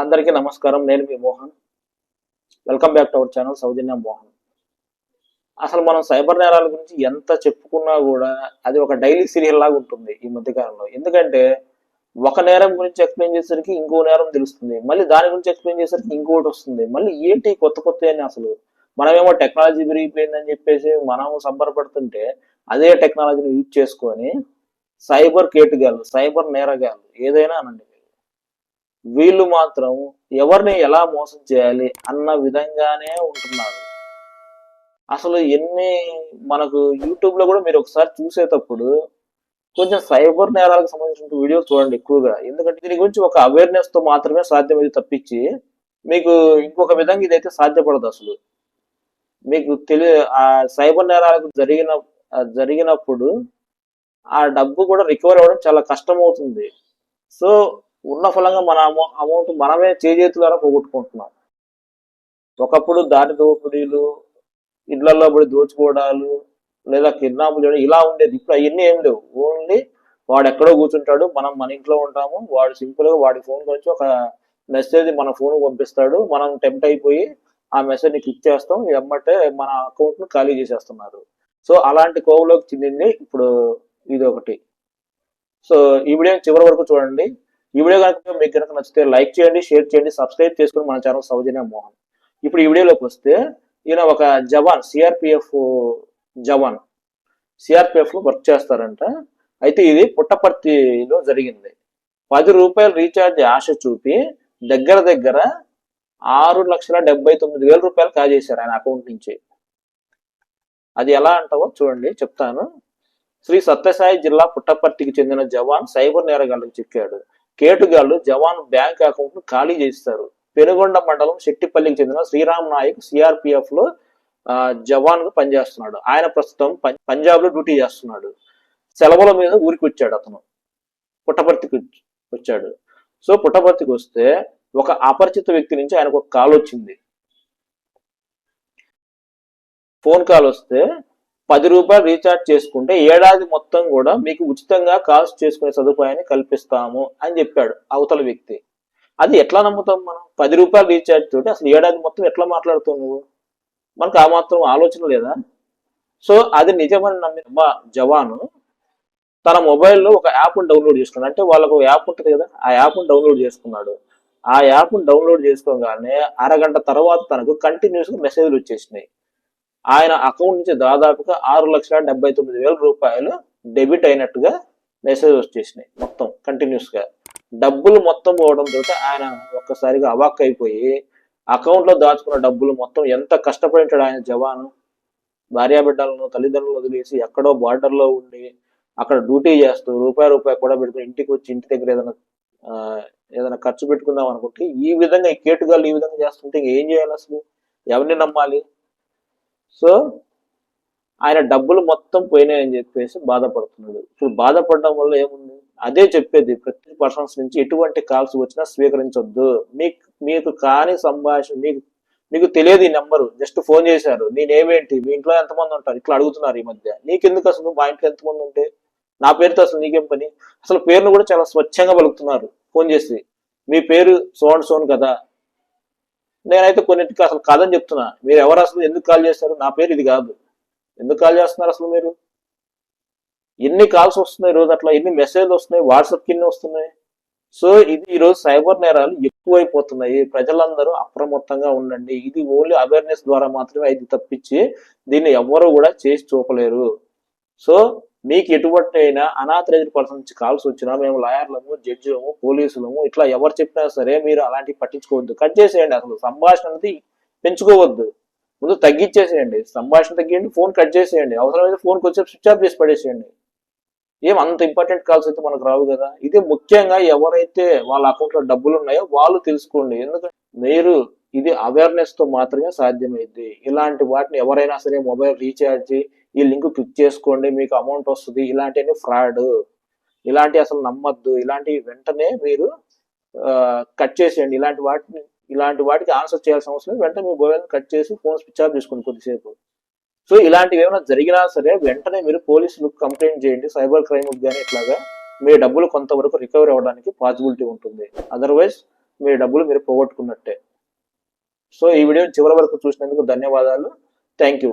అందరికీ నమస్కారం. నేను మీ Mohan. Welcome back to our channel Soujanya Mohan. అసలు మనం సైబర్ నేరాల గురించి ఎంత చెప్పుకున్నా కూడా అది ఒక డైలీ సీరియల్ లాగా ఉంటుంది ఈ మధ్యకాలంలో. ఎందుకంటే ఒక నేరం గురించి ఎక్స్ప్లెయిన్ చేసేసరికి ఇంకో నేరం తెలుస్తుంది. మళ్ళీ దాని గురించి ఎక్స్ప్లెయిన్ చేసేసరికి ఇంకోటి వస్తుంది. మళ్ళీ ఏంటి కొత్త కొత్త అని అసలు? మనమేమో టెక్నాలజీ పెరిగిపోయిందని చెప్పేసి మనం సంబరపడుతుంటే అదే టెక్నాలజీని యూజ్ చేసుకొని సైబర్ కేటుగాళ్ళు సైబర్ నేరగాళ్ళు ఏదైనా అనండి. వీళ్ళు మాత్రం ఎవరిని ఎలా మోసం చేయాలి అన్న విధంగానే ఉంటున్నారు. అసలు ఎన్ని మనకు యూట్యూబ్లో కూడా మీరు ఒకసారి చూసేటప్పుడు కొంచెం సైబర్ నేరాలకు సంబంధించిన వీడియోలు చూడండి ఎక్కువగా. ఎందుకంటే దీని గురించి ఒక అవేర్నెస్తో మాత్రమే సాధ్యమైంది తప్పించి మీకు ఇంకొక విధంగా ఇదైతే సాధ్యపడదు అసలు. మీకు తెలియ ఆ సైబర్ నేరాలకు జరిగిన జరిగినప్పుడు ఆ డబ్బు కూడా రికవర్ అవ్వడం చాలా కష్టం అవుతుంది సో ఉన్న ఫలంగా మన అమౌ- అమౌంట్ మనమే చేజేతులారా పోగొట్టుకుంటున్నాం. ఒకప్పుడు దాని దోపిడీలు ఇళ్ళలో పడి దోచుకోవడాలు లేదా కిడ్నాపులు చేయడం ఇలా ఉండేది. ఇప్పుడు అవన్నీ ఏం లేవు. ఓన్లీ వాడు ఎక్కడో కూర్చుంటాడు మనం మన ఇంట్లో ఉంటాము వాడు సింపుల్గా వాడి ఫోన్ నుంచి ఒక మెసేజ్ మన ఫోన్ పంపిస్తాడు మనం టెంప్ట్ అయిపోయి ఆ మెసేజ్ని క్లిక్ చేస్తాం ఎమ్మటే మన అకౌంట్ను ఖాళీ చేసేస్తున్నారు. సో అలాంటి కోవలోకి చెందింది ఇప్పుడు ఇది ఒకటి. సో ఈ వీడియో చివరి వరకు చూడండి. ఈ వీడియో కనుక మీకు కనుక నచ్చితే లైక్ చేయండి షేర్ చేయండి సబ్స్క్రైబ్ చేసుకుని మన ఛానల్ సౌజన్య మోహన్. ఇప్పుడు ఈ వీడియోలోకి వస్తే ఈయన ఒక జవాన్ సిఆర్పిఎఫ్ జవాన్. సిఆర్పిఎఫ్లో వర్క్ చేస్తారంట. అయితే ఇది పుట్టపర్తిలో జరిగింది. పది రూపాయలు రీఛార్జ్ ఆశ చూపి దగ్గర దగ్గర ఆరు లక్షల డెబ్బై తొమ్మిది వేల రూపాయలు కాజేశారు ఆయన అకౌంట్ నుంచి. అది ఎలా అంటావో చూడండి చెప్తాను. శ్రీ సత్యసాయి జిల్లా పుట్టపర్తికి చెందిన జవాన్ సైబర్ నేరగాళ్ళకు చిక్కాడు. కేటుగాళ్ళు జవాన్ బ్యాంక్ అకౌంట్ను ఖాళీ చేస్తారు పెనుగొండ మండలం శెట్టిపల్లికి చెందిన శ్రీరామ్ నాయక్ సిఆర్పిఎఫ్లో ఆ, జవాన్గా పనిచేస్తున్నాడు. ఆయన ప్రస్తుతం పం- పంజాబ్లో డ్యూటీ చేస్తున్నాడు. సెలవుల మీద ఊరికి వచ్చాడు అతను. పుట్టపర్తికి వచ్చాడు. సో పుట్టపర్తికి వస్తే ఒక అపరిచిత వ్యక్తి నుంచి ఆయనకు ఒక కాల్ వచ్చింది. ఫోన్ కాల్ వస్తే పది రూపాయలు రీఛార్జ్ చేసుకుంటే ఏడాది మొత్తం కూడా మీకు ఉచితంగా కాల్స్ చేసుకునే సదుపాయాన్ని కల్పిస్తాము అని చెప్పాడు అవతల వ్యక్తి. అది ఎట్లా నమ్ముతాం మనం? పది రూపాయలు రీఛార్జ్ తోటి అసలు ఏడాది మొత్తం ఎట్లా మాట్లాడుతావు నువ్వు? మనకు ఆ మాత్రం ఆలోచన లేదా? సో అది నిజమని నమ్మిన మా జవాను తన మొబైల్లో ఒక యాప్ను డౌన్లోడ్ చేసుకున్నాడు. అంటే వాళ్ళకు ఒక యాప్ ఉంటుంది కదా ఆ యాప్ను డౌన్లోడ్ చేసుకున్నాడు. ఆ యాప్ను డౌన్లోడ్ చేసుకోగానే అరగంట తర్వాత తనకు కంటిన్యూస్గా మెసేజ్లు వచ్చేసినాయి. ఆయన అకౌంట్ నుంచి దాదాపుగా ఆరు లక్షల డెబ్బై తొమ్మిది వేల రూపాయలు డెబిట్ అయినట్టుగా మెసేజ్ వచ్చేసినాయి మొత్తం కంటిన్యూస్గా. డబ్బులు మొత్తం పోవడంతో ఆయన ఒక్కసారిగా అవాక్ అయిపోయి అకౌంట్లో దాచుకున్న డబ్బులు మొత్తం ఎంత కష్టపడింటాడు ఆయన జవాను? భార్యాబిడ్డలను తల్లిదండ్రులను వదిలేసి ఎక్కడో బార్డర్లో లో ఉండి అక్కడ డ్యూటీ చేస్తూ రూపాయి రూపాయి కూడా పెట్టుకుని ఇంటికి వచ్చి ఇంటి దగ్గర ఏదైనా ఏదైనా ఖర్చు పెట్టుకుందాం అనుకుంటే ఈ విధంగా ఈ కేటుగాళ్ళు ఈ విధంగా చేస్తుంటే ఏం చేయాలి అసలు? ఎవరిని నమ్మాలి? సో ఆయన డబ్బులు మొత్తం పోయినాయని చెప్పేసి బాధపడుతున్నాడు. ఇప్పుడు బాధపడడం వల్ల ఏముంది? అదే చెప్పేది ప్రతి పర్సన్స్ నుంచి ఎటువంటి కాల్స్ వచ్చినా స్వీకరించొద్దు. మీకు మీకు కాని సంభాషణ మీకు మీకు తెలియదు ఈ నెంబరు. జస్ట్ ఫోన్ చేశారు. నేనేమేంటి? మీ ఇంట్లో ఎంతమంది ఉంటారు? ఇట్లా అడుగుతున్నారు ఈ మధ్య. నీకెందుకు అసలు? మా ఇంట్లో ఎంతమంది ఉంటే? నా పేరుతో అసలు నీకేం పని? అసలు పేరును కూడా చాలా స్వచ్ఛంగా పలుకుతున్నారు. ఫోన్ చేసి మీ పేరు సోన్ సోన్ కదా. నేనైతే కొన్నింటికి అసలు కాదని చెప్తున్నా. మీరు ఎవరు అసలు ఎందుకు కాల్ చేస్తారు? నా పేరు ఇది కాదు. ఎందుకు కాల్ చేస్తున్నారు అసలు మీరు? ఎన్ని కాల్స్ వస్తున్నాయి రోజు అట్లా? ఎన్ని మెసేజ్లు వస్తున్నాయి? వాట్సాప్ కింద వస్తున్నాయి? సో ఇది ఈ రోజు సైబర్ నేరాలు ఎక్కువైపోతున్నాయి. ప్రజలందరూ అప్రమత్తంగా ఉండండి. ఇది ఓన్లీ అవేర్నెస్ ద్వారా మాత్రమే ఇది తప్పించి దీన్ని ఎవ్వరూ కూడా చేసి చూపలేరు. సో మీకు ఎటువంటి అయినా అనాథరైజ్డ్ పర్సన్ నుంచి కాల్స్ వచ్చినా మేము లాయర్లము జడ్జిలము పోలీసులము ఇట్లా ఎవరు చెప్పినా సరే మీరు అలాంటివి పట్టించుకోవద్దు. కట్ చేసేయండి అసలు. సంభాషణ అనేది పెంచుకోవద్దు. ముందు తగ్గించేసేయండి సంభాషణ తగ్గియండి ఫోన్ కట్ చేసేయండి. అవసరమైతే ఫోన్కి వచ్చేసి స్విచ్ ఆఫ్ చేసి పడేసేయండి. ఏం అంత ఇంపార్టెంట్ కాల్స్ అయితే మనకు రావు కదా. ఇది ముఖ్యంగా ఎవరైతే వాళ్ళ అకౌంట్లో డబ్బులు ఉన్నాయో వాళ్ళు తెలుసుకోండి. ఎందుకంటే మీరు ఇది అవేర్నెస్తో మాత్రమే సాధ్యమైంది ఇలాంటి వాటిని ఎవరైనా సరే మొబైల్ రీఛార్జ్ ఈ లింక్ క్లిక్ చేసుకోండి మీకు అమౌంట్ వస్తుంది. ఇలాంటివన్నీ ఫ్రాడ్ ఇలాంటి అసలు నమ్మద్దు. ఇలాంటి వెంటనే మీరు కట్ చేసేయండి. ఇలాంటి వాటిని ఇలాంటి వాటికి ఆన్సర్ చేయాల్సిన అవసరం వెంటనే మీ మొబైల్ కట్ చేసి ఫోన్ స్విచ్ ఆఫ్ చేసుకోండి కొద్దిసేపు. సో ఇలాంటివి ఏమైనా జరిగినా సరే వెంటనే మీరు పోలీసులకు కంప్లైంట్ చేయండి. సైబర్ క్రైమ్ కానీ ఇట్లాగా మీ డబ్బులు కొంతవరకు రికవరీ అవ్వడానికి పాసిబిలిటీ ఉంటుంది. అదర్వైజ్ మీ డబ్బులు మీరు పోగొట్టుకున్నట్టే. సో ఈ వీడియో చివరి వరకు చూసినందుకు ధన్యవాదాలు. Thank you